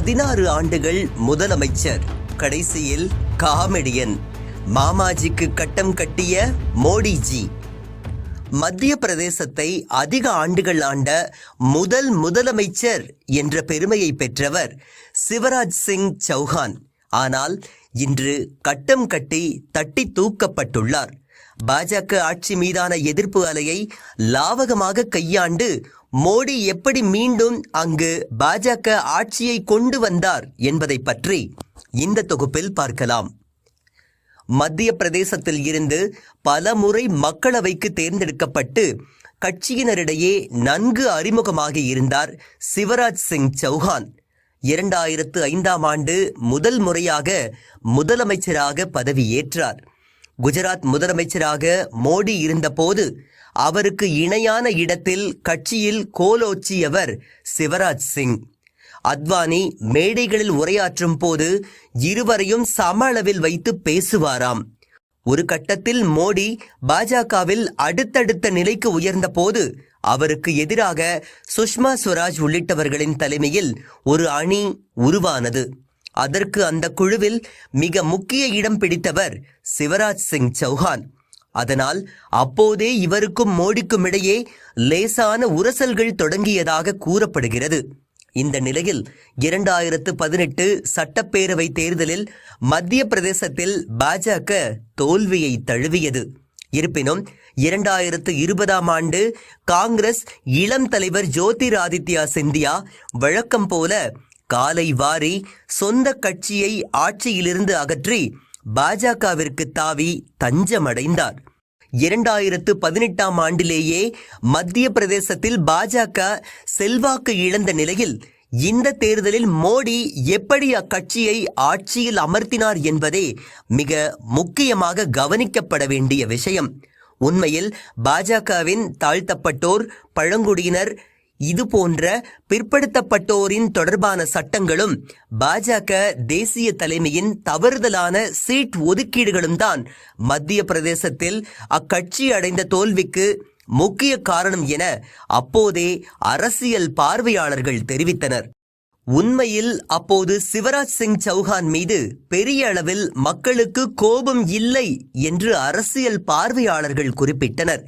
பதினாறு ஆண்டுகள் முதலமைச்சர் கடைசியில் காமெடியன் மாமாஜிக்கு கட்டம் கட்டிய மோடிஜி. மத்திய பிரதேசத்தை அதிக ஆண்டுகள் ஆண்ட முதல் முதலமைச்சர் என்ற பெருமையை பெற்றவர் சிவராஜ் சிங் சௌஹான். ஆனால் இன்று கட்டம் கட்டி தட்டி தூக்கப்பட்டுள்ளார். பாஜக ஆட்சி மீதான எதிர்ப்பு அலையை லாவகமாக கையாண்டு மோடி எப்படி மீண்டும் அங்கு பாஜக ஆட்சியை கொண்டு வந்தார் என்பதை பற்றி இந்த தொகுப்பில் பார்க்கலாம். மத்திய பிரதேசத்தில் இருந்து பல முறை மக்களவைக்கு தேர்ந்தெடுக்கப்பட்டு கட்சியினரிடையே நன்கு அறிமுகமாகி இருந்தார் சிவராஜ் சிங் சௌஹான். இரண்டாயிரத்து ஐந்தாம் ஆண்டு முதல் முறையாக முதலமைச்சராக பதவியேற்றார். குஜராத் முதலமைச்சராக மோடி இருந்தபோது அவருக்கு இணையான இடத்தில் கட்சியில் கோலோச்சியவர் சிவராஜ் சிங். அத்வானி மேடைகளில் உரையாற்றும் போது இருவரையும் சம அளவில் வைத்து பேசுவாராம். ஒரு கட்டத்தில் மோடி பாஜகவில் அடுத்தடுத்த நிலைக்கு உயர்ந்த போது அவருக்கு எதிராக சுஷ்மா ஸ்வராஜ் உள்ளிட்டவர்களின் தலைமையில் ஒரு அணி உருவானது. அதற்கு அந்த குழுவில் மிக முக்கிய இடம் பிடித்தவர் சிவராஜ் சிங் சௌஹான். அதனால் அப்போதே இவருக்கும் மோடிக்கும் இடையே லேசான உரசல்கள் தொடங்கியதாக கூறப்படுகிறது. இந்த நிலையில் இரண்டாயிரத்து பதினெட்டு சட்டப்பேரவை தேர்தலில் மத்திய பிரதேசத்தில் பாஜக தோல்வியை தழுவியது. இருப்பினும் இரண்டாயிரத்து இருபதாம் ஆண்டு காங்கிரஸ் இளம் தலைவர் ஜோதிராதித்யா சிந்தியா வழக்கம் போல காலை வாரி சொந்த கட்சியை ஆட்சியிலிருந்து அகற்றி பாஜகவிற்கு தாவி தஞ்சமடைந்தார். இரண்டாயிரத்து பதினெட்டாம் ஆண்டிலேயே மத்திய பிரதேசத்தில் பாஜக செல்வாக்கு இழந்த நிலையில் இந்த தேர்தலில் மோடி எப்படி அக்கட்சியை ஆட்சியில் அமர்த்தினார் என்பதே மிக முக்கியமாக கவனிக்கப்பட வேண்டிய விஷயம். உண்மையில் பாஜகவின் தாழ்த்தப்பட்டோர் பழங்குடியினர் இது போன்ற பிற்படுத்தப்பட்டோரின் தொடர்பான சட்டங்களும் பாஜக தேசிய தலைமையின் தவறுதலான சீட் ஒதுக்கீடுகளும் தான் மத்திய பிரதேசத்தில் அக்கட்சி அடைந்த தோல்விக்கு முக்கிய காரணம் என அப்போதே அரசியல் பார்வையாளர்கள் தெரிவித்தனர். உண்மையில் அப்போது சிவராஜ் சிங் சௌஹான் மீது பெரிய அளவில் மக்களுக்கு கோபம் இல்லை என்று அரசியல் பார்வையாளர்கள் குறிப்பிட்டனர்.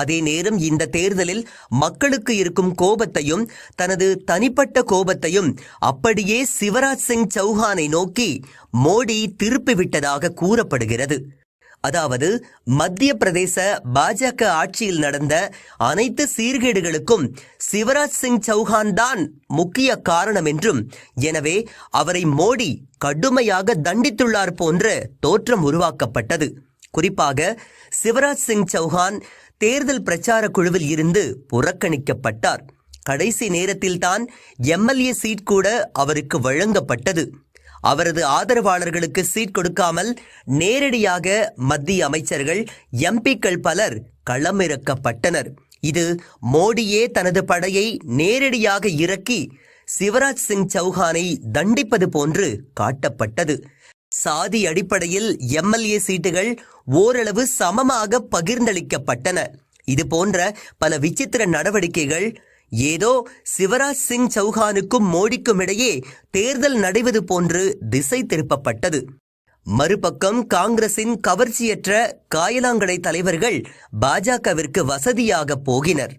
அதே நேரம் இந்த தேர்தலில் மக்களுக்கு இருக்கும் கோபத்தையும் தனது தனிப்பட்ட கோபத்தையும் அப்படியே சிவராஜ் சிங் சௌஹானை நோக்கி மோடி திருப்பிவிட்டதாக கூறப்படுகிறது. அதாவது மத்திய பிரதேச பாஜக ஆட்சியில் நடந்த அனைத்து சீர்கேடுகளுக்கும் சிவராஜ் சிங் சௌஹான் தான் முக்கிய காரணம் என்றும் எனவே அவரை மோடி கடுமையாக தண்டித்துள்ளார் போன்ற தோற்றம் உருவாக்கப்பட்டது. குறிப்பாக சிவராஜ் சிங் சௌஹான் தேர்தல் பிரச்சார குழுவில் இருந்து புறக்கணிக்கப்பட்டார். கடைசி நேரத்தில்தான் எம்எல்ஏ சீட் கூட அவருக்கு வழங்கப்பட்டது. அவரது ஆதரவாளர்களுக்கு சீட் கொடுக்காமல் நேரடியாக மத்திய அமைச்சர்கள் எம்பிக்கள் பலர் களமிறக்கப்பட்டனர். இது மோடியே தனது படையை நேரடியாக இறக்கி சிவராஜ் சிங் சௌஹானை தண்டிப்பது போன்று காட்டப்பட்டது. சாதி அடிப்படையில் எம்எல்ஏ சீட்டுகள் ஓரளவு சமமாக பகிர்ந்தளிக்கப்பட்டன. இது போன்ற பல விசித்திர நடவடிக்கைகள் ஏதோ சிவராஜ் சிங் சௌஹானுக்கும் மோடிக்கும் இடையே தேர்தல் நடைவது போன்று திசை திருப்பப்பட்டது. மறுபக்கம் காங்கிரசின் கவர்ச்சியற்ற காயலாங்கடை தலைவர்கள் பாஜகவிற்கு வசதியாக போகினர்.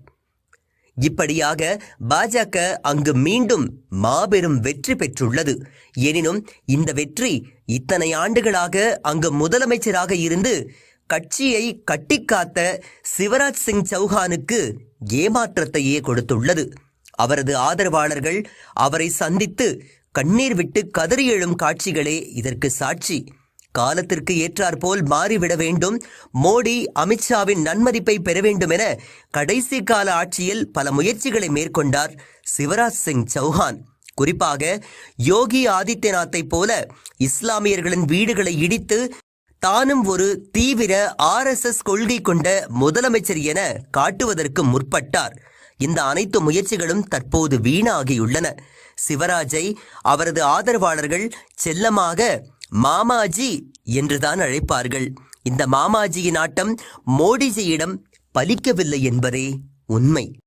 இப்படியாக பாஜக அங்கு மீண்டும் மாபெரும் வெற்றி பெற்றுள்ளது. எனினும் இந்த வெற்றி இத்தனை ஆண்டுகளாக அங்கு முதலமைச்சராக இருந்து கட்சியை கட்டிக்காத்த சிவராஜ் சிங் சௌஹானுக்கு ஏமாற்றத்தையே கொடுத்துள்ளது. அவரது ஆதரவாளர்கள் அவரை சந்தித்து கண்ணீர் விட்டு கதறி எழும் காட்சிகளே இதற்கு சாட்சி. காலத்திற்கு ஏற்றாற்போல் மாறிவிட வேண்டும். மோடி அமித்ஷாவின் நன்மதிப்பை பெற வேண்டும் என கடைசி கால ஆட்சியில் பல முயற்சிகளை மேற்கொண்டார் சிவராஜ் சிங் சௌஹான். குறிப்பாக யோகி ஆதித்யநாத்தை போல இஸ்லாமியர்களின் வீடுகளை இடித்து தானும் ஒரு தீவிர ஆர்எஸ்எஸ் கொள்கை கொண்ட முதலமைச்சர் என காட்டுவதற்கு முற்பட்டார். இந்த அனைத்து முயற்சிகளும் தற்போது வீணாகியுள்ளன. சிவராஜை அவரது ஆதரவாளர்கள் செல்லமாக மாமாஜி என்றுதான் அழைப்பார்கள். இந்த மாமாஜியின் ஆட்டம் மோடிஜியிடம் பலிக்கவில்லை என்பதே உண்மை.